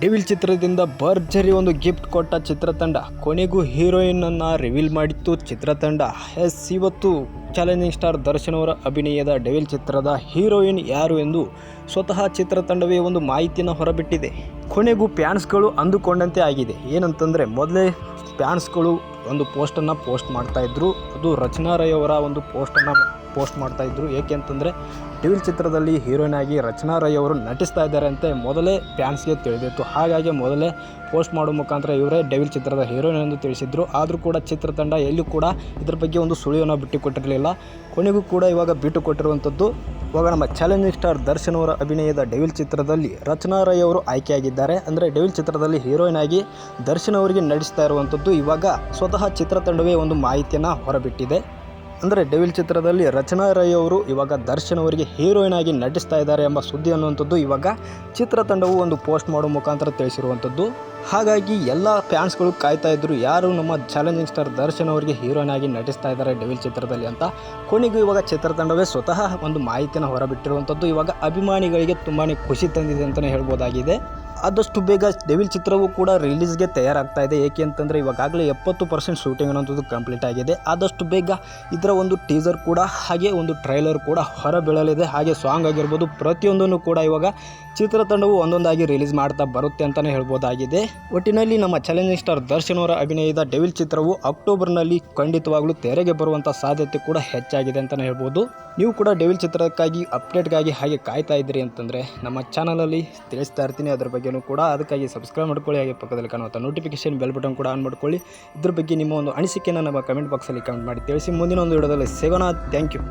Devil ಚಿತ್ರದಿಂದ ಭರ್ಜರಿ ಒಂದು ಗಿಫ್ಟ್ ಕೊಟ್ಟ ಚಿತ್ರತಂಡ. ಕೊನೆಗೂ ಹೀರೋಯಿನನ್ನು ರಿವೀಲ್ ಮಾಡಿತ್ತು ಚಿತ್ರತಂಡ. ಎಸ್ ಇವತ್ತು ಚಾಲೆಂಜಿಂಗ್ ಸ್ಟಾರ್ ದರ್ಶನ್ ಅವರ ಅಭಿನಯದ ಡೆವಿಲ್ ಚಿತ್ರದ ಹೀರೋಯಿನ್ ಯಾರು ಎಂದು ಸ್ವತಃ ಚಿತ್ರತಂಡವೇ ಒಂದು ಮಾಹಿತಿಯನ್ನು ಹೊರಬಿಟ್ಟಿದೆ. ಕೊನೆಗೂ ಪ್ಯಾನ್ಸ್ಗಳು ಅಂದುಕೊಂಡಂತೆ ಆಗಿದೆ. ಏನಂತಂದರೆ ಮೊದಲೇ ಪ್ಯಾನ್ಸ್ಗಳು ಒಂದು ಪೋಸ್ಟನ್ನು ಪೋಸ್ಟ್ ಮಾಡ್ತಾಯಿದ್ರು ಅದು ರಚನಾ ರೈ ಅವರ ಒಂದು ಪೋಸ್ಟನ್ನು ಪೋಸ್ಟ್ ಮಾಡ್ತಾ ಇದ್ರು. ಏಕೆ ಅಂತಂದರೆ ಡೆವಿಲ್ ಚಿತ್ರದಲ್ಲಿ ಹೀರೋಯಿನ್ ಆಗಿ ರಚನಾ ರೈ ಅವರು ನಟಿಸ್ತಾ ಇದ್ದಾರೆ ಅಂತ ಮೊದಲೇ ಫ್ಯಾನ್ಸ್ಗೆ ತಿಳಿದಿತ್ತು. ಹಾಗಾಗಿ ಮೊದಲೇ ಪೋಸ್ಟ್ ಮಾಡೋ ಮುಖಾಂತರ ಇವರೇ ಡೆವಿಲ್ ಚಿತ್ರದ ಹೀರೋಯಿನ್ ಎಂದು ತಿಳಿಸಿದ್ರು. ಆದರೂ ಕೂಡ ಚಿತ್ರತಂಡ ಎಲ್ಲೂ ಕೂಡ ಇದ್ರ ಬಗ್ಗೆ ಒಂದು ಸುಳಿವನ್ನು ಬಿಟ್ಟುಕೊಟ್ಟಿರಲಿಲ್ಲ ಕೊನೆಗೂ ಕೂಡ ಇವಾಗ ಬಿಟ್ಟು ಕೊಟ್ಟಿರುವಂಥದ್ದು, ಇವಾಗ ನಮ್ಮ ಚಾಲೆಂಜಿಂಗ್ ಸ್ಟಾರ್ ದರ್ಶನ್ ಅವರ ಅಭಿನಯದ ಡೆವಿಲ್ ಚಿತ್ರದಲ್ಲಿ ರಚನಾ ರೈ ಅವರು ಆಯ್ಕೆಯಾಗಿದ್ದಾರೆ. ಅಂದರೆ ಡೆವಿಲ್ ಚಿತ್ರದಲ್ಲಿ ಹೀರೋಯಿನ್ ಆಗಿ ದರ್ಶನ್ ಅವರಿಗೆ ನಡೆಸ್ತಾ ಇರುವಂಥದ್ದು ಇವಾಗ ಸ್ವತಃ ಚಿತ್ರತಂಡವೇ ಒಂದು ಮಾಹಿತಿಯನ್ನು ಹೊರಬಿಟ್ಟಿದೆ. ಅಂದರೆ ಡೆವಿಲ್ ಚಿತ್ರದಲ್ಲಿ ರಚನಾ ರೈ ಅವರು ಇವಾಗ ದರ್ಶನ್ ಅವರಿಗೆ ಹೀರೋಯಿನ್ ಆಗಿ ನಟಿಸ್ತಾ ಇದ್ದಾರೆ ಎಂಬ ಸುದ್ದಿ ಅನ್ನುವಂಥದ್ದು ಇವಾಗ ಚಿತ್ರತಂಡವು ಒಂದು ಪೋಸ್ಟ್ ಮಾಡೋ ಮುಖಾಂತರ ತಿಳಿಸಿರುವಂಥದ್ದು. ಹಾಗಾಗಿ ಎಲ್ಲ ಫ್ಯಾನ್ಸ್ಗಳು ಕಾಯ್ತಾ ಇದ್ದರು ಯಾರು ನಮ್ಮ ಚಾಲೆಂಜಿಂಗ್ ಸ್ಟಾರ್ ದರ್ಶನ್ ಅವರಿಗೆ ಹೀರೋಯಿನ್ ಆಗಿ ನಟಿಸ್ತಾ ಇದ್ದಾರೆ ಡೆವಿಲ್ ಚಿತ್ರದಲ್ಲಿ ಅಂತ. ಕೊನೆಗೂ ಇವಾಗ ಚಿತ್ರತಂಡವೇ ಸ್ವತಃ ಒಂದು ಮಾಹಿತಿಯನ್ನು ಹೊರಬಿಟ್ಟಿರುವಂಥದ್ದು. ಇವಾಗ ಅಭಿಮಾನಿಗಳಿಗೆ ತುಂಬಾ ಖುಷಿ ತಂದಿದೆ ಅಂತಲೇ ಹೇಳ್ಬೋದಾಗಿದೆ. ಆದಷ್ಟು ಬೇಗ ಡೆವಿಲ್ ಚಿತ್ರವೂ ಕೂಡ ರಿಲೀಸ್ಗೆ ತಯಾರಾಗ್ತಾ ಇದೆ. ಏಕೆ ಅಂತಂದರೆ ಇವಾಗಲೇ ಎಪ್ಪತ್ತು ಪರ್ಸೆಂಟ್ ಶೂಟಿಂಗ್ ಅನ್ನೋಂಥದ್ದು ಕಂಪ್ಲೀಟ್ ಆಗಿದೆ. ಆದಷ್ಟು ಬೇಗ ಇದರ ಒಂದು ಟೀಸರ್ ಕೂಡ, ಹಾಗೆ ಒಂದು ಟ್ರೈಲರ್ ಕೂಡ ಹೊರಬೀಳಲಿದೆ. ಹಾಗೆ ಸಾಂಗ್ ಆಗಿರ್ಬೋದು, ಪ್ರತಿಯೊಂದನ್ನು ಕೂಡ ಇವಾಗ ಚಿತ್ರತಂಡವು ಒಂದೊಂದಾಗಿ ರಿಲೀಸ್ ಮಾಡ್ತಾ ಬರುತ್ತೆ ಅಂತಲೇ ಹೇಳ್ಬೋದಾಗಿದೆ. ಒಟ್ಟಿನಲ್ಲಿ ನಮ್ಮ ಚಾಲೆಂಜಿಂಗ್ ಸ್ಟಾರ್ ದರ್ಶನ್ ಅವರ ಅಭಿನಯದ ಡೆವಿಲ್ ಚಿತ್ರವು ಅಕ್ಟೋಬರ್ನಲ್ಲಿ ಖಂಡಿತವಾಗಲೂ ತೆರೆಗೆ ಬರುವಂಥ ಸಾಧ್ಯತೆ ಕೂಡ ಹೆಚ್ಚಾಗಿದೆ ಅಂತಲೇ ಹೇಳ್ಬೋದು. ನೀವು ಕೂಡ ಡೆವಿಲ್ ಚಿತ್ರಕ್ಕಾಗಿ ಅಪ್ಡೇಟ್ಗಾಗಿ ಹಾಗೆ ಕಾಯ್ತಾ ಇದ್ದೀರಿ ಅಂತಂದರೆ ನಮ್ಮ ಚಾನಲಲ್ಲಿ ತಿಳಿಸ್ತಾ ಇರ್ತೀನಿ. ಅದ್ರ ಕೂಡ ಅದಕ್ಕಾಗಿ ಸಬ್ಸ್ಕ್ರೈಬ್ ಮಾಡ್ಕೊಳ್ಳಿ, ಹಾಗೆ ಪಕ್ಕದಲ್ಲಿ ಕಾಣುವಂಥ ನೋಟಿಫಿಕೇಶನ್ ಬೆಲ್ ಬಟನ್ ಕೂಡ ಆನ್ ಮಾಡ್ಕೊಳ್ಳಿ. ಇದ್ರ ಬಗ್ಗೆ ನಿಮ್ಮ ಒಂದು ಅನಿಸಿಕೆಯನ್ನು ನಮ್ಮ ಕಮೆಂಟ್ ಬಾಕ್ಸಲ್ಲಿ ಕಮೆಂಟ್ ಮಾಡಿ ತಿಳಿಸಿ. ಮುಂದಿನ ಒಂದು ವಿಡಿಯೋದಲ್ಲಿ ಸಿಗೋಣ. Thank you